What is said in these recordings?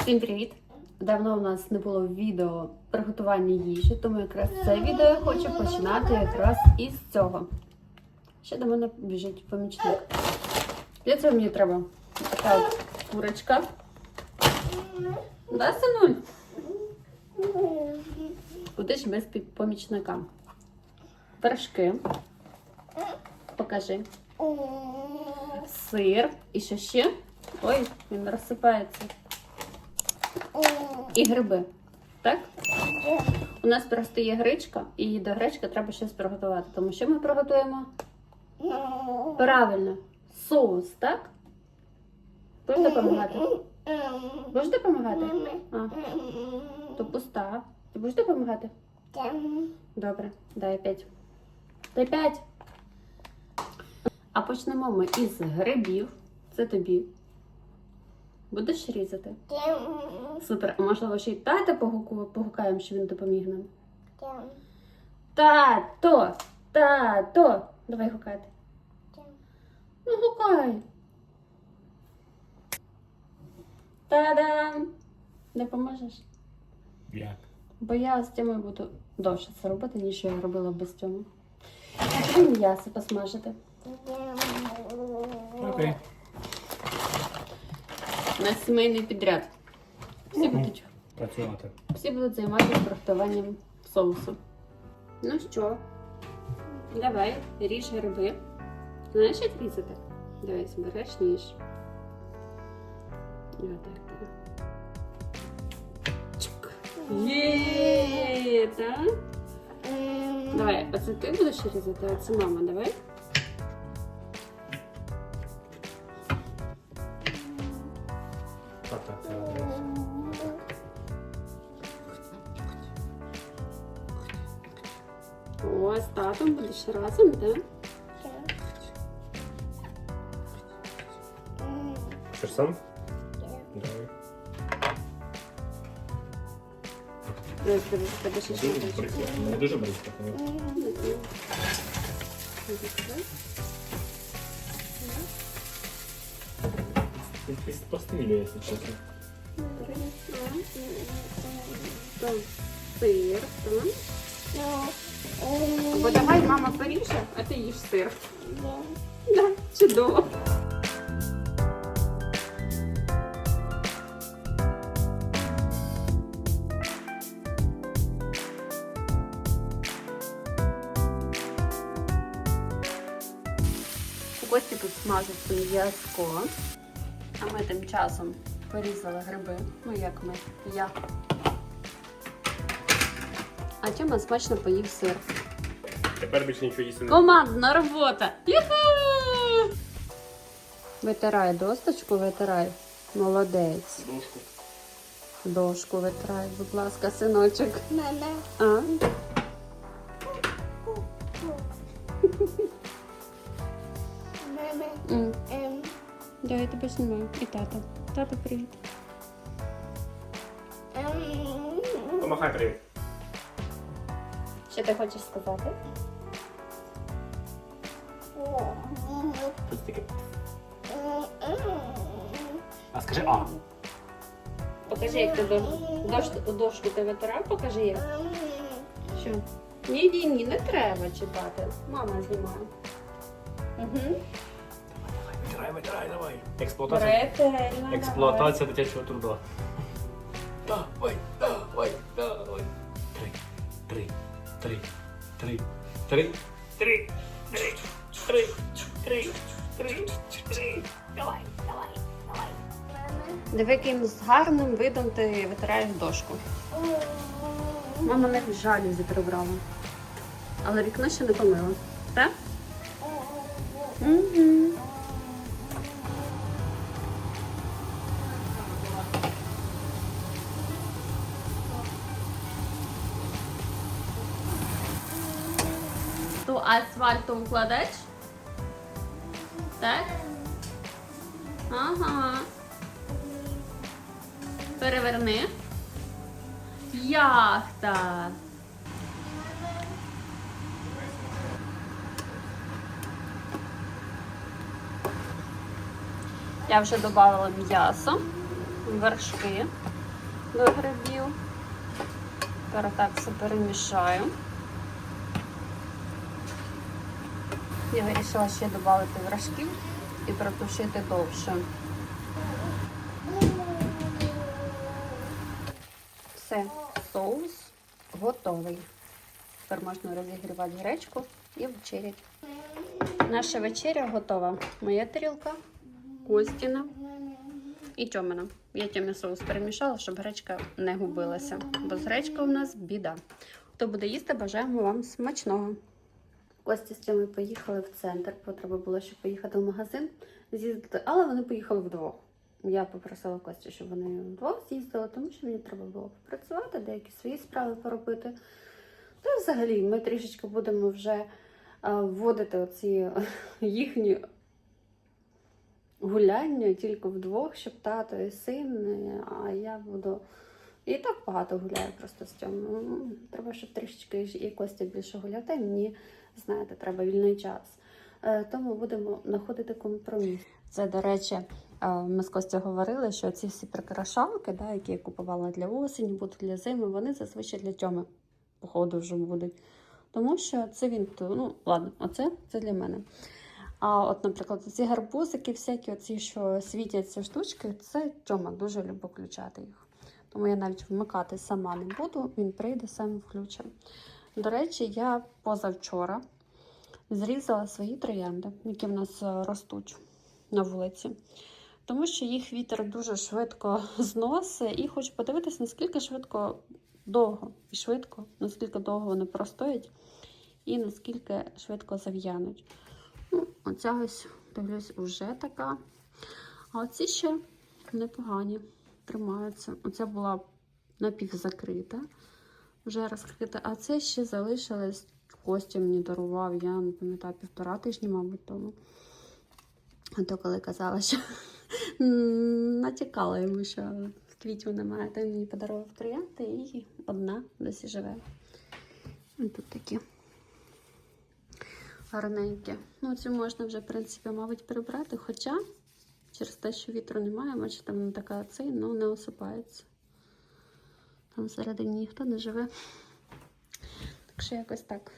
Всім привіт! Давно у нас не було відео приготування їжі, тому якраз це відео я хочу починати якраз із цього. Ще до мене біжить помічник. Для цього мені треба така от курочка. Да, синуль? Куди ж без помічника? Вершки. Покажи. Сир. І що ще? Ой, він розсипається. І гриби. Так? У нас просто є гречка, і до гречки треба щось приготувати. Тому що ми приготуємо? Правильно, соус, так? Будеш допомагати? Будеш допомагати? А, то пуста. Ти будеш допомагати? Добре, дай п'ять. Дай п'ять. А почнемо ми із грибів. Це тобі. Будеш різати? Супер. А можливо, ще й тата погукаємо, що він допоміг нам. Тато! Тато! Давай гукати. Ну, гукай. Та-дам! Не поможеш? Як? Бо я з Тьомою буду довше це робити, ніж я робила без Тьоми. А тобі м'ясо посмажити. Окей. У нас сімейний підряд. Всі будуть, Працювати. всі будуть займатися приготуванням соусу. Ну що, давай, ріж гриби. Знаєш, як різати? Дивись, береш ніж. І отак. Чук. Є, так? Давай, оце ти будеш різати, а це мама, давай. будеш разом. Да? Хочешь сам? Да. Давай. Э, дуже бризко. Не дуже бризко. Ты постыли, если честно. Сыр, там. Або давай мама поріже, а ти їж сир. Да, чудово. Кості тут смажить м'язко, а ми тим часом порізали гриби. Ну як ми? Я. А Тьома смачно поїв сир. Тепер більше нічого їсти не Командна робота! Юху! Витирай досточку, витирай. Молодець. Дошку. Дошку витирай, будь ласка, синочок. Мама. А? М. Ем. Да, я тебе знімаю. І тата. Тата, привіт. Ем. Помахай привіт. Що ти хочеш сказати? Таке. А скажи А. Покажи, як ти до... дошку, дошку ти витирав, покажи як. Що? Ні, ні, ні, не треба читати. Мама знімає. Угу. Витирай, витирай, давай. Експлуатація. Ретельно. Експлуатація дитячого труда. Давай, давай, три, три, три, три, три, три, три. Давай, давай, давай. Диви, яким з гарним видом ти витираєш дошку. Мама навіть жалюзі прибрала. Але вікно ще не помила. Так? Угу. Асфальту укладач? Так? Ага. Переверни. Яхта. Я вже додавала м'ясо. вершки до грибів. Тепер так все перемішаю. Я вирішила ще додати вершків і протушити довше. Все, соус готовий. Тепер можна розігрівати гречку і вечеряти. Наша вечеря готова. Моя тарілка, Костіна і Тьомина. Я тьомі соус перемішала, щоб гречка не губилася. Бо з гречкою у нас біда. Хто буде їсти, бажаємо вам смачного. Костя з Тьомою поїхали в центр, бо треба було ще поїхати в магазин, з'їздити, але вони поїхали вдвох. Я попросила Костю, щоб вони вдвох з'їздили, тому що мені треба було попрацювати, деякі свої справи поробити. Та взагалі ми трішечки будемо вже а, вводити оці їхні гуляння тільки вдвох, щоб тато і син, а я буду. І так багато гуляю просто з цьому. Ну, Треба, щоб трішечки і Костя більше гуляв. Та мені, знаєте, треба вільний час. Е, Тому будемо знаходити компроміс. Це, до речі, е, ми з Костю говорили, що ці всі прикрашалки, да, які я купувала для осені, будуть для зими, вони зазвичай для тьоми, походу, вже будуть. Тому що це він, ну, ладно, оце це для мене. А от, наприклад, ці гарбузики, всякі, оці, що світяться штучки, це Тьома дуже любить включати їх. Тому я навіть вмикати сама не буду, він прийде, сам включить. До речі, я позавчора зрізала свої троянди, які в нас е, ростуть на вулиці. Тому що їх вітер дуже швидко зносить, і хочу подивитися, наскільки швидко довго і швидко, наскільки довго вони простоять, і наскільки швидко зав'януть. Ну, оця ось, дивлюсь, вже така. А оці ще непогані, тримаються. Оця була напівзакрита, вже розкрита, а це ще залишилось. Костя мені дарував, я не пам'ятаю, півтора тижні, мабуть, тому. А то коли казала, що натякала йому, що в квітні немає, то він мені подарував троянди і одна досі живе. І тут такі гарненькі. Ну, цю можна вже, в принципі, мабуть, прибрати, хоча через те, що вітру немає, бачите, вона така цей, ну не осипається. Там всередині ніхто не живе. Так що якось так.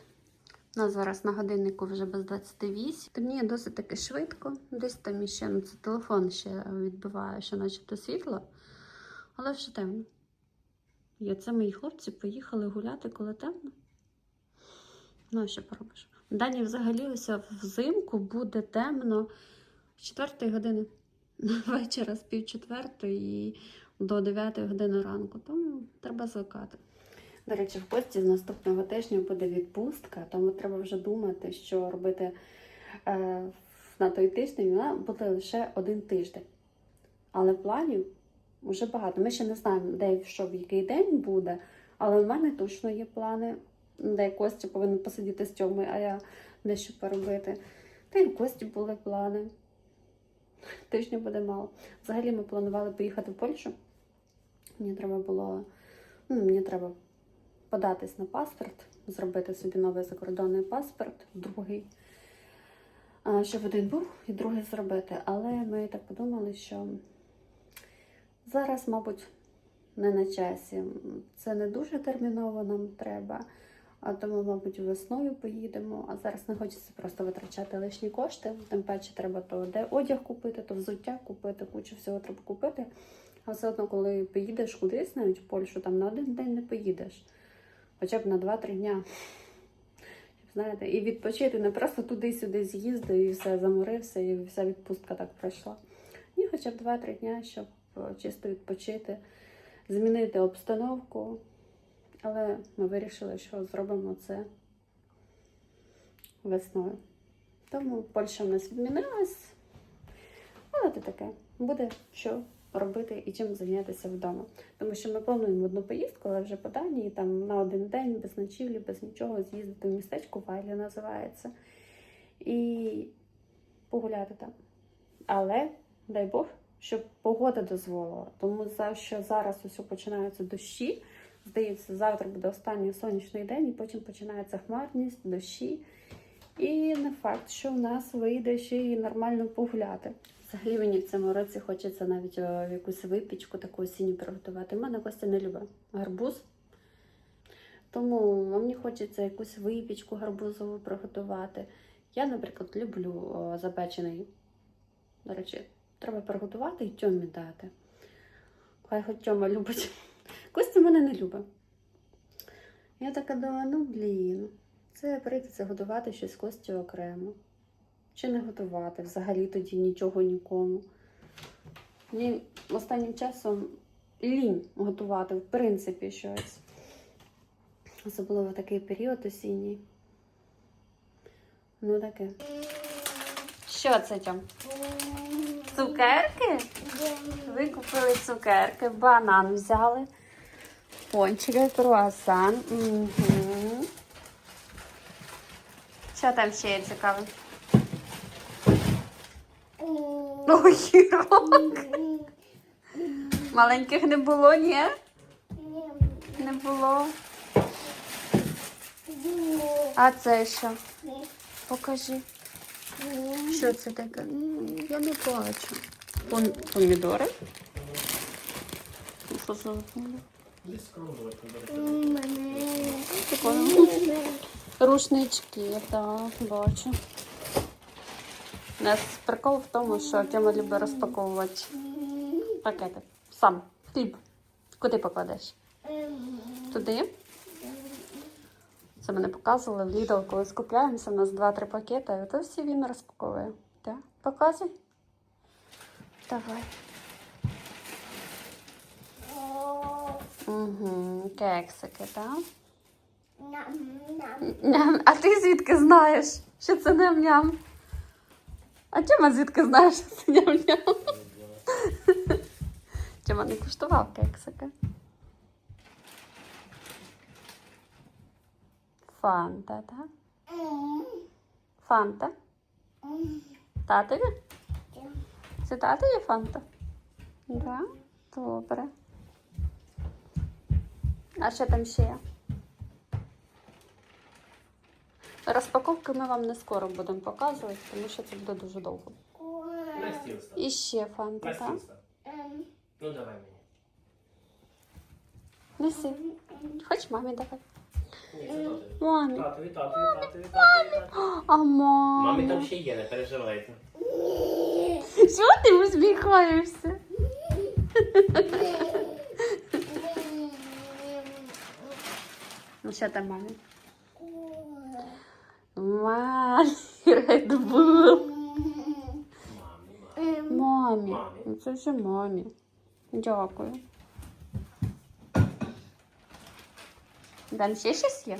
У нас зараз на годиннику вже без 28. Темніє досить таки швидко. Десь там іще, ну це телефон ще відбиває, що начебто світло, але вже темно. І оце мої хлопці поїхали гуляти, коли темно. Ну, що поробиш? Дані взагалі ось взимку буде темно з 4 години вечора, з пів четвертої до 9 години ранку. Тому треба звикати. До речі, в пості з наступного тижня буде відпустка, тому треба вже думати, що робити е, на той тиждень. Вона буде лише один тиждень. Але планів вже багато. Ми ще не знаємо, де що в який день буде, але в мене точно є плани, де Костя повинен посидіти з Тьомою, а я дещо поробити. Та й у Кості були плани. Тижня буде мало. Взагалі ми планували поїхати в Польщу. Мені треба було. Ну, мені треба податись на паспорт, зробити собі новий закордонний паспорт, другий. Щоб один був і другий зробити. Але ми так подумали, що зараз, мабуть, не на часі. Це не дуже терміново нам треба. А тому, мабуть, весною поїдемо. А зараз не хочеться просто витрачати лишні кошти. Тим паче треба то де одяг купити, то взуття купити, кучу всього треба купити. А все одно, коли поїдеш кудись, навіть в Польщу, там на один день не поїдеш. Хоча б на 2-3 дня. Знаєте, і відпочити не просто туди-сюди з'їздив і все заморився, і вся відпустка так пройшла. Ні, хоча б 2-3 дня, щоб е, чисто відпочити, змінити обстановку. Але ми вирішили, що зробимо це весною. Тому Польща в нас відмінилась. Але це таке. Буде що робити і чим зайнятися вдома. Тому що ми плануємо одну поїздку, але вже по Данії, там на один день, без ночівлі, без нічого, з'їздити в містечко Вайлі називається. І погуляти там. Але, дай Бог, щоб погода дозволила. Тому за що зараз усе починаються дощі. Здається, завтра буде останній сонячний день, і потім починається хмарність, дощі. І не факт, що в нас вийде ще й нормально погуляти. Взагалі мені в цьому році хочеться навіть е, якусь випічку таку осінню приготувати. У мене Костя не любить гарбуз. Тому мені хочеться якусь випічку гарбузову приготувати. Я, наприклад, люблю о, запечений. До речі, треба приготувати і Тьомі дати. Хай хоч Тьома любить. Костя мене не любить. Я така думаю, ну блін, це прийдеться готувати щось Костю окремо. Чи не готувати взагалі тоді нічого нікому. Мені останнім часом лінь готувати, в принципі, щось. Особливо такий період осінній. Ну таке. Що це там? Цукерки? Ви купили цукерки, банан взяли, пончики, круасан. Угу. Що там ще є цікаве? Огірок. Маленьких не було, ні? Не було. А це що? Покажи. Що це таке? Я не бачу. Помідори? Що за помідори? Скромно, Рушнички, так, бачу. У нас прикол в тому, що Тьома любить розпаковувати пакети. Сам. Хліб. Куди покладеш? Туди. Це мене показували в Lidl, коли скупляємося, у нас 2-3 пакети, і то всі він розпаковує. Так, показуй. Давай. Угу, кексики, так? Ням-ням. А ти звідки знаєш, що це ням-ням? А Тьома звідки знаєш, що це ням-ням? Тьома не куштував кексики. Фанта, так? Фанта? Татові? Це татові фанта? Так? Добре. А що там ще є? Розпаковки ми вам не скоро будемо показувати, тому що це буде дуже довго. На. І ще фанта, так? Ну давай мені. Неси. Хоч мамі давай. Ні, це татові. Мамі. Татові, татові, татові, татові, татові. А Мамі там ще є, не переживайте. Що ти усміхаєшся? Ну що там мамі? Мамі, Red Bull. Мамі, мамі. Мамі. Мамі. Ну це вже мамі. Дякую. Там ще щось є?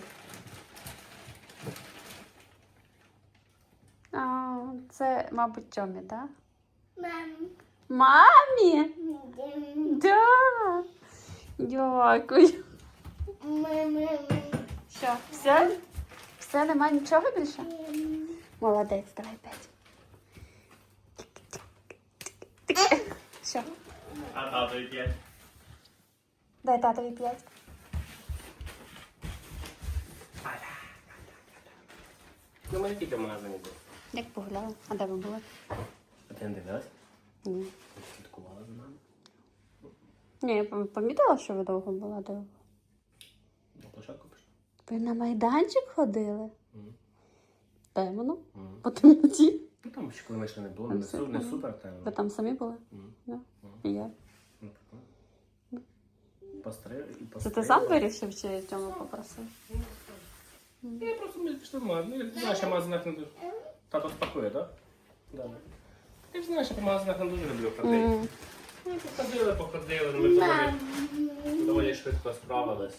А, це, мабуть, Тьомі, так? Мамі? Да. Дякую. Що, все? Все, нема нічого більше? Молодець, давай п'ять. Що? А татові п'ять. Дай татові п'ять. Ну, ми тільки в магазині були. Як погуляла? А де ви були? А ти не дивилась? Ні. Ти слідкувала за нами? Ні, я пом- помітила, що ви довго була де. ви? На площадку пішли? Ви на майданчик ходили? Мгм. Темно. Мгм. По темноті. Ну там ще коли ми ще не було, не, су- не супер темно. Ви там самі були? Мгм. Да. Мгм. І я. Ну, прикольно. Постриг і Це ти сам вирішив, чи Тьома попросив? Я просто ми пішли в магазин. Ну, ти знаєш, я в магазинах не дуже. Тато спакує, так? Да? Ти ж знаєш, я по магазинах не дуже люблю ходити. М. Ми походили, походили, ми доволі, доволі швидко справились.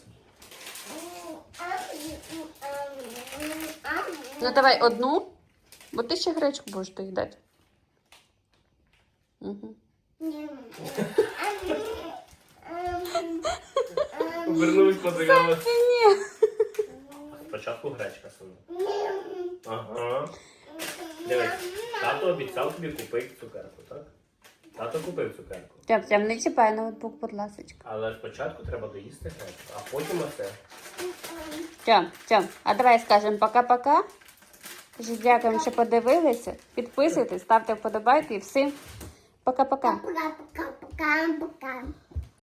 Ну давай одну, бо ти ще гречку будеш доїдати. Угу. Вернулись, подивилися. Ні. Спочатку гречка саме. Ага. Дивись, тато обіцяв тобі купити цукерку, так? Тато купив цукерку. Тьом, Тьом, не чіпай ноутбук, будь ласка. Але спочатку треба доїсти гречку, а потім оце. Тьом, Тьом, а давай скажемо пока-пока. Дякуємо, що подивилися. Підписуйтесь, ставте вподобайки і всім Пока-пока. Пока-пока-пока-пока.